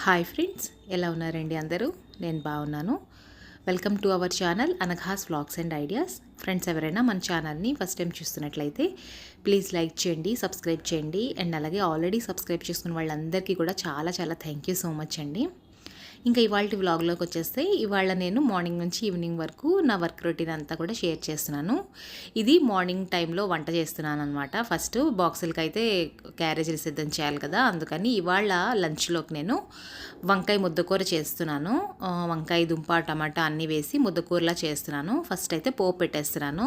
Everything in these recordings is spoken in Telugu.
హాయ్ ఫ్రెండ్స్ ఎలా ఉన్నారండి అందరూ? నేను బాగున్నాను. Welcome to our channel Anagha's vlogs and ideas. Friends ఎవరైనా మన ఛానల్ని ఫస్ట్ టైం చూస్తున్నట్లయితే ప్లీజ్ లైక్ చేయండి సబ్స్క్రైబ్ చేయండి. అండ్ అలాగే ఆల్రెడీ సబ్స్క్రైబ్ చేసుకున్న వాళ్ళందరికీ కూడా చాలా చాలా థ్యాంక్ యూ సో మచ్ అండి. ఇంకా ఇవాళ వ్లాగ్లోకి వచ్చేస్తే ఇవాళ నేను మార్నింగ్ నుంచి ఈవినింగ్ వరకు నా వర్క్ రొటీన్ అంతా కూడా షేర్ చేస్తున్నాను. ఇది మార్నింగ్ టైంలో వంట చేస్తున్నాను అనమాట ఫస్ట్ బాక్సులకి అయితే క్యారేజీలు సిద్ధం చేయాలి కదా అందుకని ఇవాళ లంచ్లోకి నేను వంకాయ ముద్దకూర చేస్తున్నాను. వంకాయ దుంప టమాటా అన్నీ వేసి ముద్దకూరలా చేస్తున్నాను. ఫస్ట్ అయితే పోపు పెట్టేస్తున్నాను.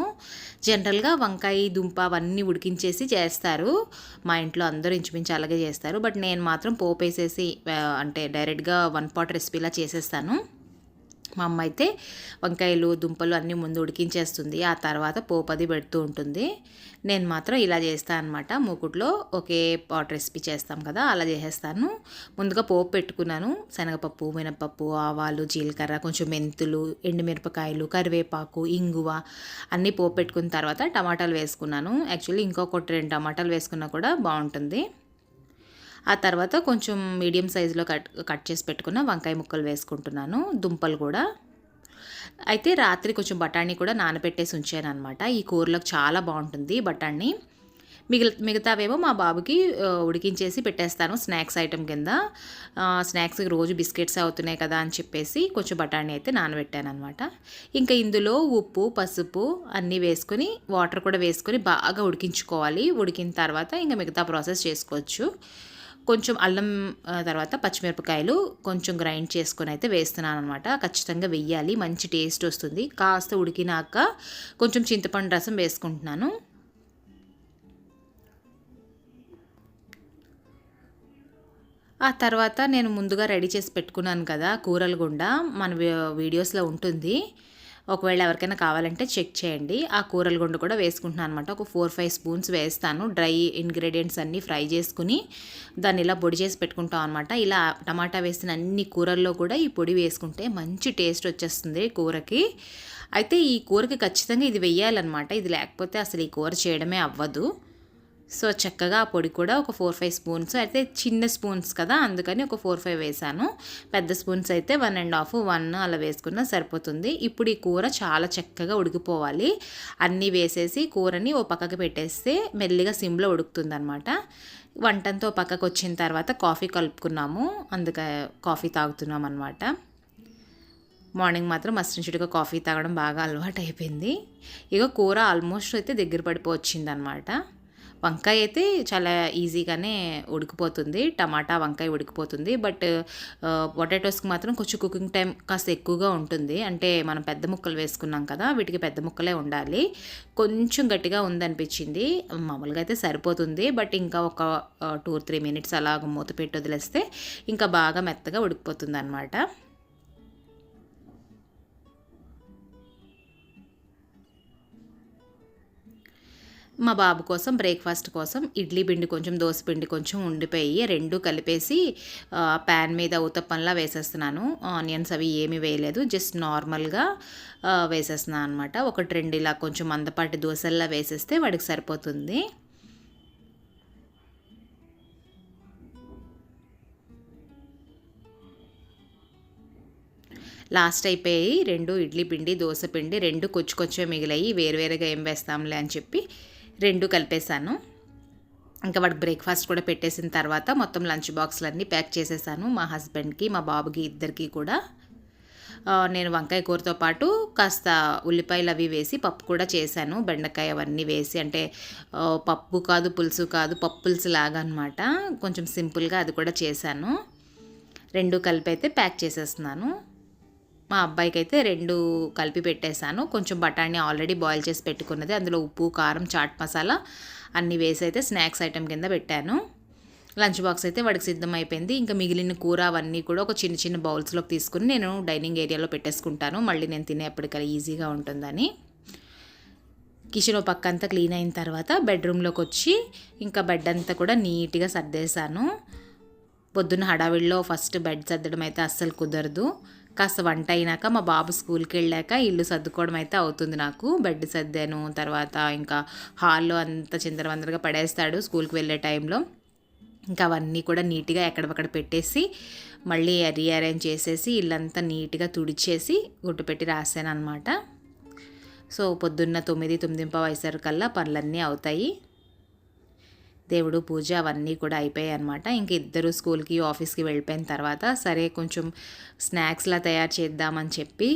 జనరల్గా వంకాయ దుంప అవన్నీ ఉడికించేసి చేస్తారు. మా ఇంట్లో అందరూ ఇంచుమించు అలాగే చేస్తారు. బట్ నేను మాత్రం పోపు వేసేసి అంటే డైరెక్ట్గా వన్ పాట్ రెసిపీలా చేసేస్తాను. మా అమ్మ అయితే వంకాయలు దుంపలు అన్నీ ముందు ఉడికించేస్తుంది. ఆ తర్వాత పోపు అది పెడుతూ ఉంటుంది. నేను మాత్రం ఇలా చేస్తాను అనమాట మూకుట్లో ఒకే పాట్ రెసిపీ చేస్తాం కదా అలా చేసేస్తాను. ముందుగా పోపు పెట్టుకున్నాను. శనగపప్పు మినపప్పు ఆవాలు జీలకర్ర కొంచెం మెంతులు ఎండుమిరపకాయలు కరివేపాకు ఇంగువ అన్నీ పోపు పెట్టుకున్న తర్వాత టమాటాలు వేసుకున్నాను. యాక్చువల్లీ ఇంకొకటి రెండు టమాటాలు వేసుకున్నా కూడా బాగుంటుంది. ఆ తర్వాత కొంచెం మీడియం సైజులో కట్ కట్ చేసి పెట్టుకున్న వంకాయ ముక్కలు వేసుకుంటున్నాను దుంపలు కూడా. అయితే రాత్రి కొంచెం బఠానీ కూడా నానబెట్టేసి ఉంచాను అనమాట ఈ కూరలోకి చాలా బాగుంటుంది బఠానీ. మిగిలి మిగతావేమో మా బాబుకి ఉడికించేసి పెట్టేస్తాను స్నాక్స్ ఐటెం కింద. స్నాక్స్ రోజు బిస్కెట్స్ అవుతున్నాయి కదా అని చెప్పేసి కొంచెం బఠానీ అయితే నానబెట్టాను అనమాట ఇంకా ఇందులో ఉప్పు పసుపు అన్నీ వేసుకొని వాటర్ కూడా వేసుకొని బాగా ఉడికించుకోవాలి. ఉడికిన తర్వాత ఇంకా మిగతా ప్రాసెస్ చేసుకోవచ్చు. కొంచెం అల్లం తర్వాత పచ్చిమిరపకాయలు కొంచెం గ్రైండ్ చేసుకొని అయితే వేస్తున్నాను అనమాట ఖచ్చితంగా వెయ్యాలి మంచి టేస్ట్ వస్తుంది. కాస్త ఉడికినాక కొంచెం చింతపండు రసం వేసుకుంటున్నాను. ఆ తర్వాత నేను ముందుగా రెడీ చేసి పెట్టుకున్నాను కదా కూరలు గుండా. మన వీడియోస్లో ఉంటుంది. ఒకవేళ ఎవరికైనా కావాలంటే చెక్ చేయండి. ఆ కూరల గుండు కూడా వేసుకుంటున్నాను అనమాట ఒక ఫోర్ ఫైవ్ స్పూన్స్ వేస్తాను. డ్రై ఇంగ్రీడియంట్స్ అన్నీ ఫ్రై చేసుకుని దాన్ని ఇలా పొడి చేసి పెట్టుకుంటాం అనమాట ఇలా టమాటా వేసిన అన్ని కూరల్లో కూడా ఈ పొడి వేసుకుంటే మంచి టేస్ట్ వచ్చేస్తుంది కూరకి. అయితే ఈ కూరకి ఖచ్చితంగా ఇది వెయ్యాలన్నమాట ఇది లేకపోతే అసలు ఈ కూర చేయడమే అవ్వదు. సో చక్కగా ఆ పొడి కూడా ఒక ఫోర్ ఫైవ్ స్పూన్స్ అయితే చిన్న స్పూన్స్ కదా అందుకని ఒక ఫోర్ ఫైవ్ వేసాను. పెద్ద స్పూన్స్ అయితే వన్ అండ్ హాఫ్ వన్ అలా వేసుకున్నా సరిపోతుంది. ఇప్పుడు ఈ కూర చాలా చక్కగా ఉడికిపోవాలి. అన్నీ వేసేసి కూరని ఓ పక్కకి పెట్టేస్తే మెల్లిగా సిమ్లో ఉడుకుతుంది అనమాట వంటంతో పక్కకు వచ్చిన తర్వాత కాఫీ కలుపుకున్నాము అందుకే కాఫీ తాగుతున్నాం అనమాట మార్నింగ్ మాత్రం మస్టించుడిగా కాఫీ తాగడం బాగా అలవాటు అయిపోయింది ఇక కూర ఆల్మోస్ట్ అయితే దగ్గర పడిపోవచ్చిందనమాట అనమాట వంకాయ అయితే చాలా ఈజీగానే ఉడికిపోతుంది. టమాటా వంకాయ ఉడికిపోతుంది. బట్ పొటాటోస్కి మాత్రం కొంచెం కుకింగ్ టైం కాస్త ఎక్కువగా ఉంటుంది. అంటే మనం పెద్ద ముక్కలు వేసుకున్నాం కదా వీటికి పెద్ద ముక్కలే ఉండాలి. కొంచెం గట్టిగా ఉందనిపించింది. మామూలుగా అయితే సరిపోతుంది. బట్ ఇంకా ఒక టూ త్రీ మినిట్స్ అలా మూత పెట్టి వదిలేస్తే ఇంకా బాగా మెత్తగా ఉడికిపోతుంది అనమాట మా బాబు కోసం బ్రేక్ఫాస్ట్ కోసం ఇడ్లీ పిండి కొంచెం దోశ పిండి కొంచెం ఉండిపోయి రెండు కలిపేసి ప్యాన్ మీద ఉతప్పంలా వేసేస్తున్నాను. ఆనియన్స్ అవి ఏమీ వేయలేదు జస్ట్ నార్మల్గా వేసేస్తున్నాను అనమాట ఒకటి రెండు ఇలా కొంచెం మందపాటి దోశల్లా వేసేస్తే వాడికి సరిపోతుంది. లాస్ట్ అయిపోయి రెండు ఇడ్లీ పిండి దోశ పిండి రెండు కొచ్చుకొచ్చే కొంచెం మిగిలాయి వేరువేరుగా ఏం వేస్తాంలే అని చెప్పి రెండు కలిపేశాను. ఇంకా వాడికి బ్రేక్ఫాస్ట్ కూడా పెట్టేసిన తర్వాత మొత్తం లంచ్ బాక్స్లన్నీ ప్యాక్ చేసేసాను మా హస్బెండ్కి మా బాబుకి ఇద్దరికి కూడా. నేను వంకాయ కూరతో పాటు కాస్త ఉల్లిపాయలు అవి వేసి పప్పు కూడా చేశాను. బెండకాయ అవన్నీ వేసి అంటే పప్పు కాదు పులుసు కాదు పప్పులుసు లాగా అనమాట కొంచెం సింపుల్గా అది కూడా చేశాను. రెండు కలిపి అయితే ప్యాక్ చేసేస్తున్నాను. మా అబ్బాయికి అయితే రెండు కలిపి పెట్టేశాను. కొంచెం బఠానీ ఆల్రెడీ బాయిల్ చేసి పెట్టుకున్నది. అందులో ఉప్పు కారం చాట్ మసాలా అన్నీ వేసి అయితే స్నాక్స్ ఐటెం కింద పెట్టాను. లంచ్ బాక్స్ అయితే వాడికి సిద్ధం అయిపోయింది. ఇంకా మిగిలిన కూర అవన్నీ కూడా ఒక చిన్న చిన్న బౌల్స్లోకి తీసుకుని నేను డైనింగ్ ఏరియాలో పెట్టేసుకుంటాను. మళ్ళీ నేను తినేప్పటికల్లా ఈజీగా ఉంటుందని. కిచెన్ పక్క అంతా క్లీన్ అయిన తర్వాత బెడ్రూమ్లోకి వచ్చి ఇంకా బెడ్ అంతా కూడా నీట్గా సర్దేశాను. పొద్దున్న హడావిడిలో ఫస్ట్ బెడ్ సర్దడం అయితే అస్సలు కుదరదు. కాస్త వంట అయినాక మా బాబు స్కూల్కి వెళ్ళాక ఇల్లు సర్దుకోవడం అయితే అవుతుంది నాకు. బెడ్ సర్దాను తర్వాత ఇంకా హాల్లో అంత చిందరవందరగా పడేస్తాడు స్కూల్కి వెళ్ళే టైంలో. ఇంకా అవన్నీ కూడా నీట్గా ఎక్కడపక్కడ పెట్టేసి మళ్ళీ రీఅరేంజ్ చేసేసి ఇల్లంతా నీట్గా తుడిచేసి గుట్టు పెట్టి రాసాను అనమాట సో పొద్దున్న తొమ్మిది తొమ్మిదింప వయసరికల్లా పనులన్నీ అవుతాయి. దేవుడు పూజ అవన్నీ కూడా అయిపోయాయి అనమాట ఇంక ఇద్దరు స్కూల్కి ఆఫీస్కి వెళ్ళిపోయిన తర్వాత సరే కొంచెం స్నాక్స్లా తయారు చేద్దామని చెప్పి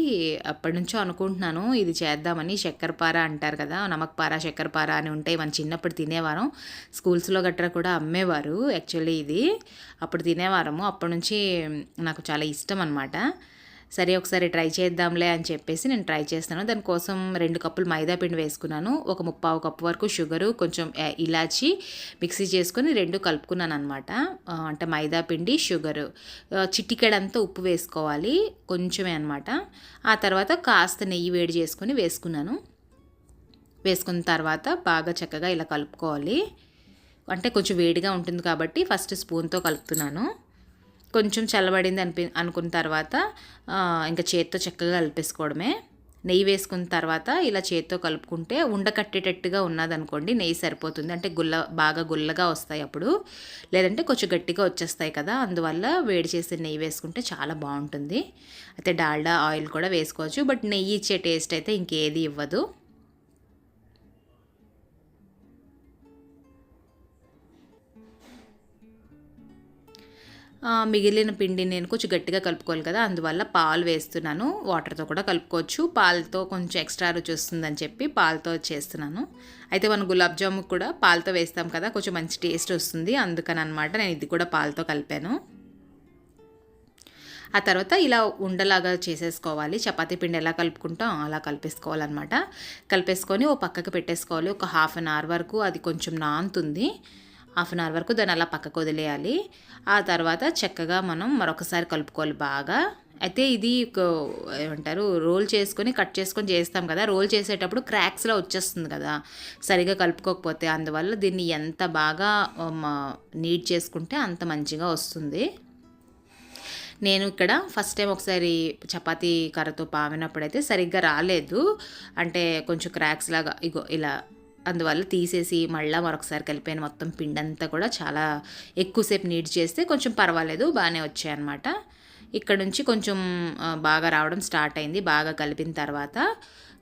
అప్పటి నుంచో అనుకుంటున్నాను. ఇది చేద్దామని చక్కెరపార అంటారు కదా నమక్పార చక్కెరపార అని ఉంటాయి మన చిన్నప్పుడు తినేవారం. స్కూల్స్లో గట్రా కూడా అమ్మేవారు యాక్చువల్లీ ఇది. అప్పుడు తినేవారము. అప్పటి నుంచి నాకు చాలా ఇష్టం అనమాట సరే ఒకసారి ట్రై చేద్దాంలే అని చెప్పేసి నేను ట్రై చేస్తాను. దానికోసం రెండు కప్పులు మైదా పిండి వేసుకున్నాను. ఒక ముప్పావు కప్పు వరకు షుగరు కొంచెం ఇలాచి మిక్సీ చేసుకొని రెండు కలుపుకున్నాను అనమాట అంటే మైదా పిండి షుగరు. చిటికెడంతా ఉప్పు వేసుకోవాలి కొంచెమే అనమాట ఆ తర్వాత కాస్త నెయ్యి వేడి చేసుకొని వేసుకున్నాను. వేసుకున్న తర్వాత బాగా చక్కగా ఇలా కలుపుకోవాలి. అంటే కొంచెం వేడిగా ఉంటుంది కాబట్టి ఫస్ట్ స్పూన్తో కలుపుతున్నాను. కొంచెం చల్లబడింది అనిపి అనుకున్న తర్వాత ఇంకా చేత్తో చక్కగా కలిపేసుకోవడమే. నెయ్యి వేసుకున్న తర్వాత ఇలా చేత్తో కలుపుకుంటే ఉండకట్టేటట్టుగా ఉన్నదనుకోండి నెయ్యి సరిపోతుంది. అంటే గుల్ల బాగా గుల్లగా వస్తాయి అప్పుడు. లేదంటే కొంచెం గట్టిగా వచ్చేస్తాయి కదా అందువల్ల వేడి చేసి నెయ్యి వేసుకుంటే చాలా బాగుంటుంది. అయితే డాల్డా ఆయిల్ కూడా వేసుకోవచ్చు బట్ నెయ్యి ఇచ్చే టేస్ట్ అయితే ఇంకేది ఇవ్వదు. మిగిలిన పిండి నేను కొంచెం గట్టిగా కలుపుకోవాలి కదా అందువల్ల పాలు వేస్తున్నాను. వాటర్తో కూడా కలుపుకోవచ్చు. పాలతో కొంచెం ఎక్స్ట్రా రుచి వస్తుందని చెప్పి పాలతో చేస్తున్నాను. అయితే మనం గులాబ్ జాము కూడా పాలతో వేస్తాం కదా కొంచెం మంచి టేస్ట్ వస్తుంది. అందుకని అనమాట నేను ఇది కూడా పాలతో కలిపాను. ఆ తర్వాత ఇలా ఉండలాగా చేసేసుకోవాలి. చపాతీ పిండి ఎలా కలుపుకుంటాం అలా కలిపేసుకోవాలన్నమాట. కలిపేసుకొని ఓ పక్కకు పెట్టేసుకోవాలి. ఒక హాఫ్ అన్ అవర్ వరకు అది కొంచెం నానుతుంది. హాఫ్ అన్ అవర్ వరకు దాన్ని అలా పక్కకు వదిలేయాలి. ఆ తర్వాత చక్కగా మనం మరొకసారి కలుపుకోవాలి బాగా. అయితే ఇది ఏమంటారు రోల్ చేసుకొని కట్ చేసుకొని చేస్తాం కదా. రోల్ చేసేటప్పుడు క్రాక్స్లో వచ్చేస్తుంది కదా. సరిగా కలుపుకోకపోతే అందువల్ల దీన్ని ఎంత బాగా నీట్ చేసుకుంటే అంత మంచిగా వస్తుంది. నేను ఇక్కడ ఫస్ట్ టైం ఒకసారి చపాతీ కర్రతో పామినప్పుడైతే సరిగ్గా రాలేదు. అంటే కొంచెం క్రాక్స్ లాగా ఇగో ఇలా అందువల్ల తీసేసి మళ్ళీ మరొకసారి కలిపాను మొత్తం పిండి అంతా కూడా చాలా ఎక్కువసేపు నీట్ చేస్తే కొంచెం పర్వాలేదు బాగానే వచ్చాయన్నమాట. ఇక్కడ నుంచి కొంచెం బాగా రావడం స్టార్ట్ అయింది బాగా కలిపిన తర్వాత.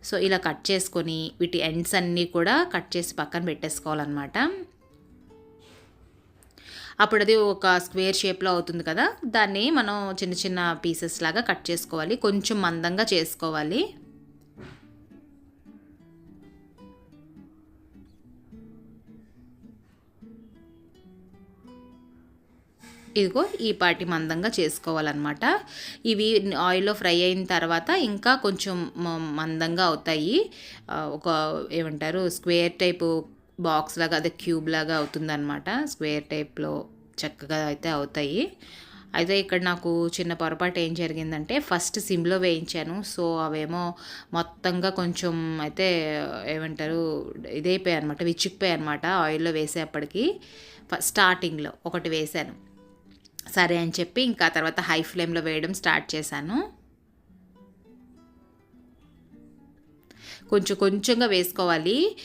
సో ఇలా కట్ చేసుకొని వీటి ఎండ్స్ అన్నీ కూడా కట్ చేసి పక్కన పెట్టేసుకోవాలన్నమాట. అప్పుడు అది ఒక స్క్వేర్ షేప్లో అవుతుంది కదా దాన్ని మనం చిన్న చిన్న పీసెస్ లాగా కట్ చేసుకోవాలి కొంచెం మందంగా చేసుకోవాలి. ఇదిగో ఈ పాటి మందంగా చేసుకోవాలన్నమాట. ఇవి ఆయిల్లో ఫ్రై అయిన తర్వాత ఇంకా కొంచెం మందంగా అవుతాయి. ఒక ఏమంటారు స్క్వేర్ టైపు బాక్స్ లాగా అదే క్యూబ్ లాగా అవుతుందన్నమాట. స్క్వేర్ టైప్లో చక్కగా అయితే అవుతాయి. అయితే ఇక్కడ నాకు చిన్న పొరపాటు ఏం జరిగిందంటే ఫస్ట్ సిమ్లో వేయించాను. సో అవేమో మొత్తంగా కొంచెం అయితే ఏమంటారు ఇదైపోయాయి అనమాట విచ్చుకుపోయాయి అనమాట ఆయిల్లో వేసేప్పటికి. స్టార్టింగ్లో ఒకటి వేశాను సరే అని చెప్పి ఇంకా తర్వాత హై ఫ్లేమ్లో వేయడం స్టార్ట్ చేశాను. కొంచెం కొంచెంగా వేసుకోవాలి.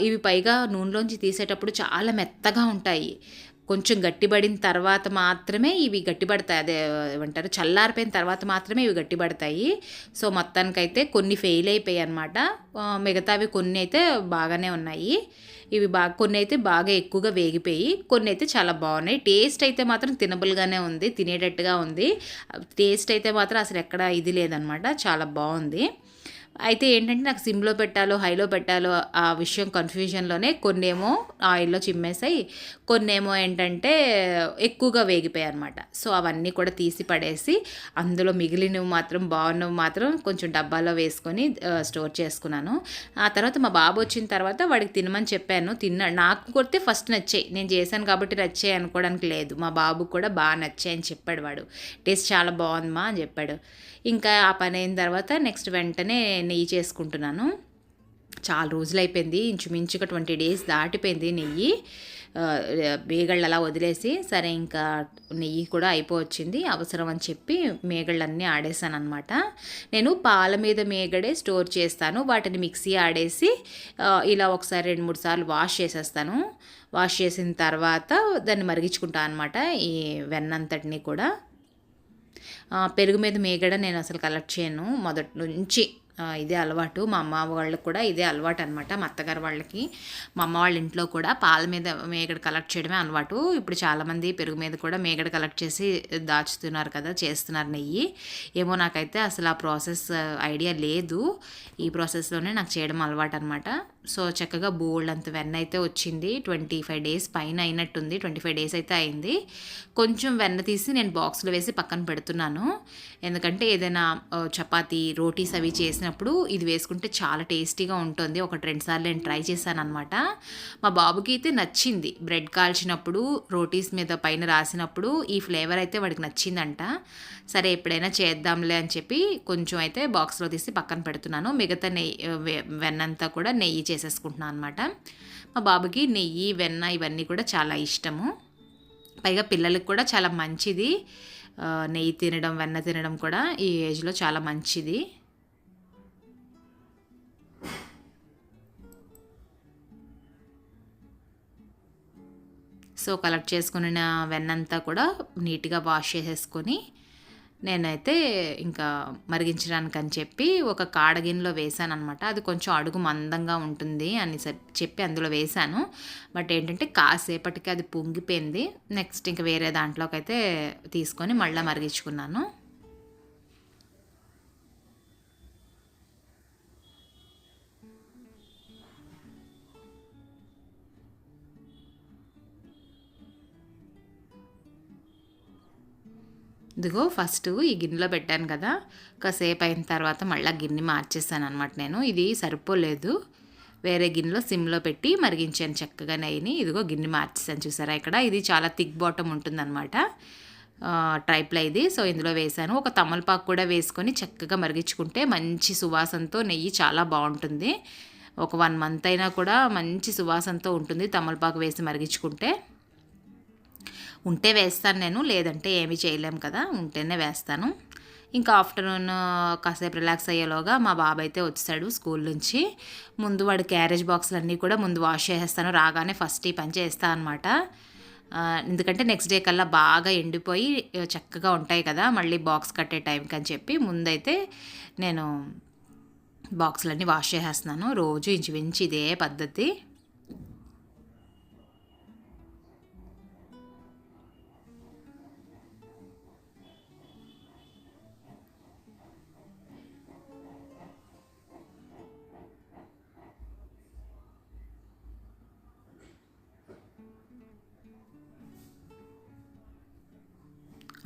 ఇవి పైగా నూనెలోంచి తీసేటప్పుడు చాలా మెత్తగా ఉంటాయి. కొంచెం గట్టిపడిన తర్వాత మాత్రమే ఇవి గట్టిపడతాయి అదే ఏమంటారు చల్లారిపోయిన తర్వాత మాత్రమే ఇవి గట్టిపడతాయి సో మొత్తానికైతే కొన్ని ఫెయిల్ అయిపోయాయి అనమాట మిగతావి కొన్ని అయితే బాగానే ఉన్నాయి. ఇవి బాగా కొన్ని అయితే బాగా ఎక్కువగా వేగిపోయి కొన్ని అయితే చాలా బాగున్నాయి. టేస్ట్ అయితే మాత్రం తినబుల్గానే ఉంది తినేటట్టుగా ఉంది. టేస్ట్ అయితే మాత్రం అసలు ఎక్కడ ఇది లేదనమాట చాలా బాగుంది. అయితే ఏంటంటే నాకు సిమ్లో పెట్టాలో హైలో పెట్టాలో ఆ విషయం కన్ఫ్యూజన్లోనే కొన్నేమో ఆయిల్లో చిమ్మేసాయి కొన్నేమో ఏంటంటే ఎక్కువగా వేగిపోయాయి అనమాట సో అవన్నీ కూడా తీసి పడేసి అందులో మిగిలినవి మాత్రం బాగున్నవి మాత్రం కొంచెం డబ్బాలో వేసుకొని స్టోర్ చేసుకున్నాను. ఆ తర్వాత మా బాబు వచ్చిన తర్వాత వాడికి తినమని చెప్పాను. తిన్న నాకు కొడితే ఫస్ట్ నచ్చాయి. నేను చేశాను కాబట్టి నచ్చాయి అనుకోవడానికి లేదు. మా బాబు కూడా బాగా నచ్చాయి అని చెప్పాడు వాడు. టేస్ట్ చాలా బాగుందమ్మా అని చెప్పాడు. ఇంకా ఆ పని అయిన తర్వాత నెక్స్ట్ వెంటనే నెయ్యి చేసుకుంటున్నాను. చాలా రోజులు అయిపోయింది ఇంచుమించుగా ట్వంటీ డేస్ దాటిపోయింది నెయ్యి. మేగళ్ళు అలా వదిలేసి సరే ఇంకా నెయ్యి కూడా అయిపోవచ్చింది. అవసరం అని చెప్పి మేగళ్ళన్నీ ఆడేసాను అనమాట నేను పాల మీద మేగడే స్టోర్ చేస్తాను. వాటిని మిక్సీ ఆడేసి ఇలా ఒకసారి రెండు మూడు సార్లు వాష్ చేసేస్తాను. వాష్ చేసిన తర్వాత దాన్ని మరిగించుకుంటాను అనమాట ఈ వెన్నంతటిని కూడా. పెరుగు మీద మేగడ నేను అసలు కలెక్ట్ చేయను. మొదటి నుంచి ఇదే అలవాటు. మా అమ్మ వాళ్ళకి కూడా ఇదే అలవాటు అనమాట మా అత్తగారు వాళ్ళకి. మా అమ్మ వాళ్ళ ఇంట్లో కూడా పాల మీద మేగడ కలెక్ట్ చేయడమే అలవాటు. ఇప్పుడు చాలామంది పెరుగు మీద కూడా మేగడ కలెక్ట్ చేసి దాచుతున్నారు కదా చేస్తున్నారు నెయ్యి. ఏమో నాకైతే అసలు ఆ ప్రాసెస్ ఐడియా లేదు. ఈ ప్రాసెస్లోనే నాకు చేయడం అలవాటు అనమాట సో చక్కగా బోల్డ్ అంత వెన్న అయితే వచ్చింది. ట్వంటీ ఫైవ్ డేస్ పైన అయినట్టుంది. ట్వంటీ ఫైవ్ డేస్ అయితే అయింది. కొంచెం వెన్న తీసి నేను బాక్స్లో వేసి పక్కన పెడుతున్నాను. ఎందుకంటే ఏదైనా చపాతీ రోటీస్ అవి చేసిన చేసినప్పుడు ఇది వేసుకుంటే చాలా టేస్టీగా ఉంటుంది. ఒకటి రెండు సార్లు నేను ట్రై చేశాను అనమాట మా బాబుకి అయితే నచ్చింది. బ్రెడ్ కాల్చినప్పుడు రోటీస్ మీద పైన రాసినప్పుడు ఈ ఫ్లేవర్ అయితే వాడికి నచ్చిందంట. సరే ఎప్పుడైనా చేద్దాంలే అని చెప్పి కొంచెం అయితే బాక్స్లో తీసి పక్కన పెడుతున్నాను. మిగతా నెయ్యి వెన్నంతా కూడా నెయ్యి చేసేసుకుంటున్నాను అనమాట మా బాబుకి నెయ్యి వెన్న ఇవన్నీ కూడా చాలా ఇష్టము. పైగా పిల్లలకు కూడా చాలా మంచిది. నెయ్యి తినడం వెన్న తినడం కూడా ఈ ఏజ్లో చాలా మంచిది. సో కలెక్ట్ చేసుకున్న వెన్నంతా కూడా నీట్గా వాష్ చేసేసుకొని నేనైతే ఇంకా మరిగించడానికి అని చెప్పి ఒక కాడగిన్లో వేసాను అనమాట అది కొంచెం అడుగు మందంగా ఉంటుంది అని చెప్పి అందులో వేశాను బట్ ఏంటంటే కాసేపటికి అది పొంగిపోయింది. నెక్స్ట్ ఇంకా వేరే దాంట్లోకి అయితే తీసుకొని మళ్ళీ మరిగించుకున్నాను. ఇదిగో ఫస్ట్ ఈ గిన్నెలో పెట్టాను కదా. కాసేపు అయిన తర్వాత మళ్ళీ గిన్నె మార్చేసాను అనమాట నేను. ఇది సరిపోలేదు వేరే గిన్నెలో సిమ్లో పెట్టి మరిగించాను చక్కగా నెయ్యిని. ఇదిగో గిన్నె మార్చేసాను చూసారా ఇక్కడ. ఇది చాలా థిక్ బాటమ్ ఉంటుందన్నమాట. ట్రైప్లో ఇది. సో ఇందులో వేసాను. ఒక తమలపాకు కూడా వేసుకొని చక్కగా మరిగించుకుంటే మంచి సువాసనతో నెయ్యి చాలా బాగుంటుంది. ఒక వన్ మంత్ అయినా కూడా మంచి సువాసనతో ఉంటుంది తమలపాకు వేసి మరిగించుకుంటే. ఉంటే వేస్తాను నేను లేదంటే ఏమీ చేయలేము కదా ఉంటేనే వేస్తాను. ఇంకా ఆఫ్టర్నూన్ కాసేపు రిలాక్స్ అయ్యేలోగా మా బాబు అయితే వచ్చాడు స్కూల్ నుంచి. ముందు వాడు క్యారేజ్ బాక్స్లు అన్నీ కూడా ముందు వాష్ చేసేస్తాను రాగానే ఫస్ట్ ఈ పని చేస్తాను అనమాట ఎందుకంటే నెక్స్ట్ డే కల్లా బాగా ఎండిపోయి చక్కగా ఉంటాయి కదా మళ్ళీ బాక్స్ కట్టే టైంకి అని చెప్పి ముందైతే నేను బాక్సులన్నీ వాష్ చేసేస్తున్నాను. రోజు ఇంచుమించు ఇదే పద్ధతి.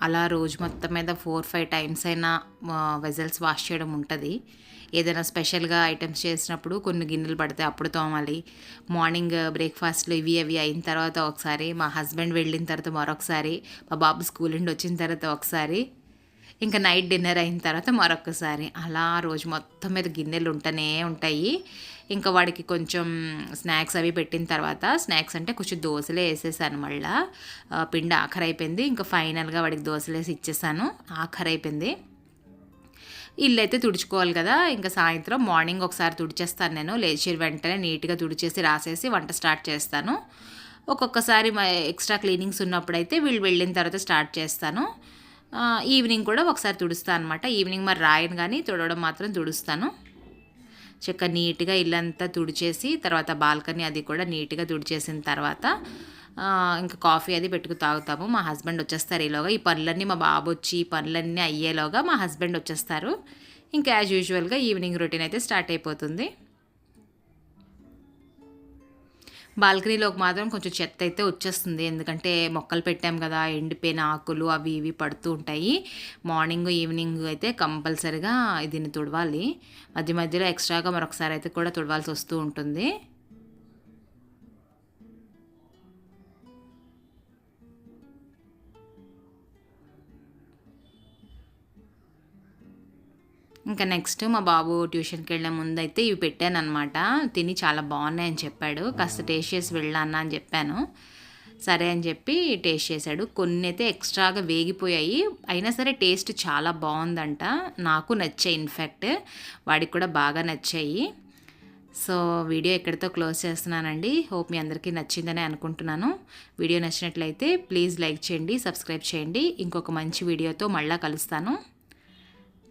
అలా రోజు మొత్తం మీద ఫోర్ ఫైవ్ టైమ్స్ అయినా వెజల్స్ వాష్ చేయడం ఉంటుంది. ఏదైనా స్పెషల్గా ఐటమ్స్ చేసినప్పుడు కొన్ని గిన్నెలు పడితే అప్పుడు తోమాలి. మార్నింగ్ బ్రేక్ఫాస్ట్లు ఇవి అవి అయిన తర్వాత ఒకసారి మా హస్బెండ్ వెళ్ళిన తర్వాత మరొకసారి మా బాబు స్కూల్ నుండి వచ్చిన తర్వాత ఒకసారి ఇంకా నైట్ డిన్నర్ అయిన తర్వాత మరొకసారి అలా రోజు మొత్తం మీద గిన్నెలు ఉంటూనే ఉంటాయి. ఇంకా వాడికి కొంచెం స్నాక్స్ అవి పెట్టిన తర్వాత స్నాక్స్ అంటే కొంచెం దోశలే వేసేసాను మళ్ళీ. పిండి ఆఖరి అయిపోయింది ఇంకా ఫైనల్గా వాడికి దోశలు వేసి ఇచ్చేసాను. ఆఖరి అయిపోయింది ఇల్లు అయితే తుడుచుకోవాలి కదా. ఇంకా సాయంత్రం మార్నింగ్ ఒకసారి తుడిచేస్తాను నేను. లేచి వెంటనే నీట్గా తుడిచేసి రాసేసి వంట స్టార్ట్ చేస్తాను. ఒక్కొక్కసారి ఎక్స్ట్రా క్లీనింగ్స్ ఉన్నప్పుడైతే వీళ్ళు వెళ్ళిన తర్వాత స్టార్ట్ చేస్తాను. ఈవినింగ్ కూడా ఒకసారి తుడుస్తాను అనమాట ఈవినింగ్ మరి రాయను కానీ తుడవడం మాత్రం తుడుస్తాను. చక్క నీట్గా ఇల్లంతా తుడిచేసి తర్వాత బాల్కనీ అది కూడా నీట్గా తుడిచేసిన తర్వాత ఇంకా కాఫీ అది పెట్టుకు తాగుతాము. మా హస్బెండ్ వచ్చేస్తారు ఈలోగా. ఈ పనులన్నీ మా బాబు వచ్చి ఈ పనులన్నీ అయ్యేలోగా మా హస్బెండ్ వచ్చేస్తారు. ఇంకా యాజ్ యూజువల్గా ఈవినింగ్ రొటీన్ అయితే స్టార్ట్ అయిపోతుంది. బాల్కనీలోకి మాత్రం కొంచెం చెత్త అయితే వచ్చేస్తుంది. ఎందుకంటే మొక్కలు పెట్టాం కదా ఎండిపోయిన ఆకులు అవి ఇవి పడుతూ ఉంటాయి. మార్నింగ్ ఈవినింగ్ అయితే కంపల్సరిగా దీన్ని తుడవాలి. మధ్య మధ్యలో ఎక్స్ట్రాగా మరొకసారి అయితే కూడా తుడవాల్సి వస్తూ ఉంటుంది. ఇంకా నెక్స్ట్ మా బాబు ట్యూషన్కి వెళ్ళే ముందు అయితే ఇవి పెట్టాను అనమాట తిని చాలా బాగున్నాయని చెప్పాడు. కాస్త టేస్ట్ చేసి వెళ్ళాను అని చెప్పాను. సరే అని చెప్పి టేస్ట్ చేశాడు. కొన్ని అయితే ఎక్స్ట్రాగా వేగిపోయాయి. అయినా సరే టేస్ట్ చాలా బాగుందంట. నాకు నచ్చాయి ఇన్ఫ్యాక్ట్ వాడికి కూడా బాగా నచ్చాయి. సో వీడియో ఎక్కడితో క్లోజ్ చేస్తున్నానండి. హోప్ మీ అందరికీ నచ్చిందని అనుకుంటున్నాను. వీడియో నచ్చినట్లయితే ప్లీజ్ లైక్ చేయండి సబ్స్క్రైబ్ చేయండి. ఇంకొక మంచి వీడియోతో మళ్ళీ కలుస్తాను.